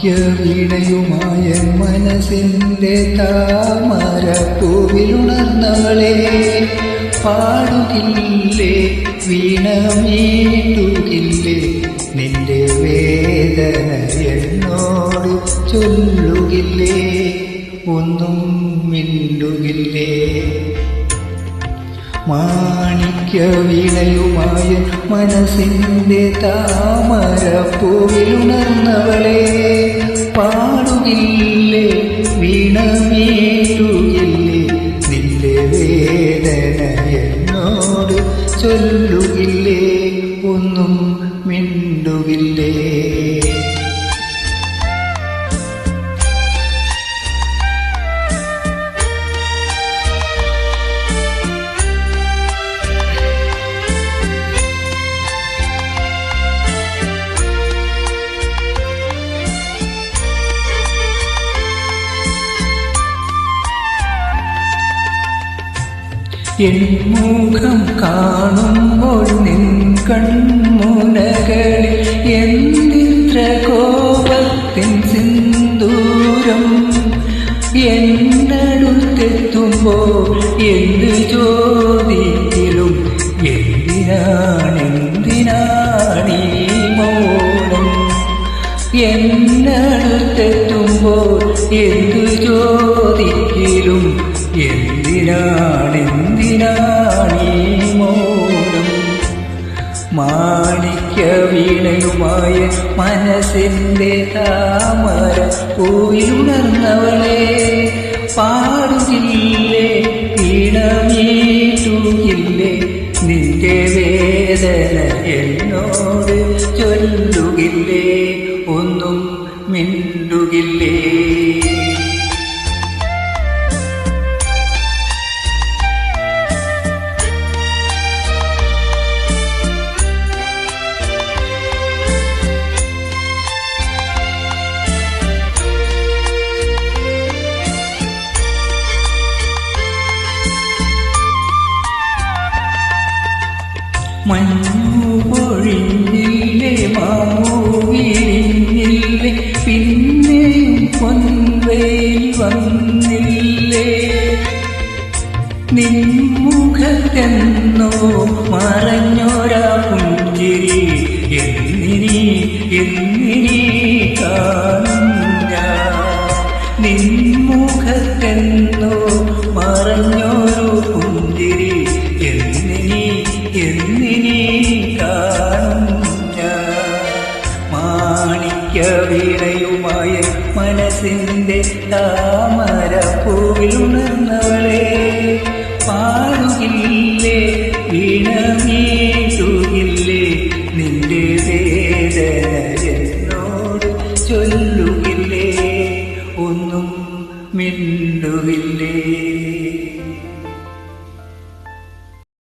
മാണിക്യ വീണയുമായ മനസ്സിന്റെ താമര പൂവിലുണർന്നവളെ പാടുകില്ലേ വീണ മീണ്ടുകില്ലേ നിന്റെ വേദന എന്നോട് ചൊല്ലുകില്ലേ ഒന്നും മിണ്ടുകില്ലേ. മാണിക്യ വീണയുമായ മനസ്സിന്റെ താമര പൂവിലുണർന്നവളെ പാടുകില്ലേ വീണമേറ്റുകില്ലേ നിന്റെ വേദന എന്നോട് ചൊല്ലുകില്ലേ ഒന്നും മിണ്ടുകില്ലേ. എൻ മുഖം കാണുമ്പോൾ നിൻ കൺമുനകളിൽ എന്തിത്ര കോപത്തിൻ സിന്ദൂരം? എന്നടുത്തെത്തുമ്പോൾ എന്ത് ചോദിക്കലും എന്തിനാണെന്തിനാണീ മൗനം എന്നടുത്തെത്തുമ്പോൾ എന്ത് ചോദിക്കലും എന്തിനാണെന്തിനാണീ മൗനം വീണയുമായ മനസ്സിന്റെ താമര പൂവിലുണർന്നവളെ പാടുകില്ലേ വീണമീട്ടുകില്ലേ നിന്റെ വേദന എന്നോട് ചൊല്ലുകില്ലേ മഞ്ഞു പൊഴിഞ്ഞില്ലേ മാമൂവിരിഞ്ഞില്ലേ പിന്നെയും പൊൻവയിൽ വന്നില്ലേ മറഞ്ഞോരാ പുഞ്ചിരി. എന്നിനി എന്നിനി മനസ്സിന്റെ താമര പൂവിൽ ഉണർന്നവളെ പാടുകില്ലേ വീണമേറ്റുകില്ലേ നിന്റെ വേദന ചൊല്ലുകില്ലേ ഒന്നും മിണ്ടുകില്ലേ.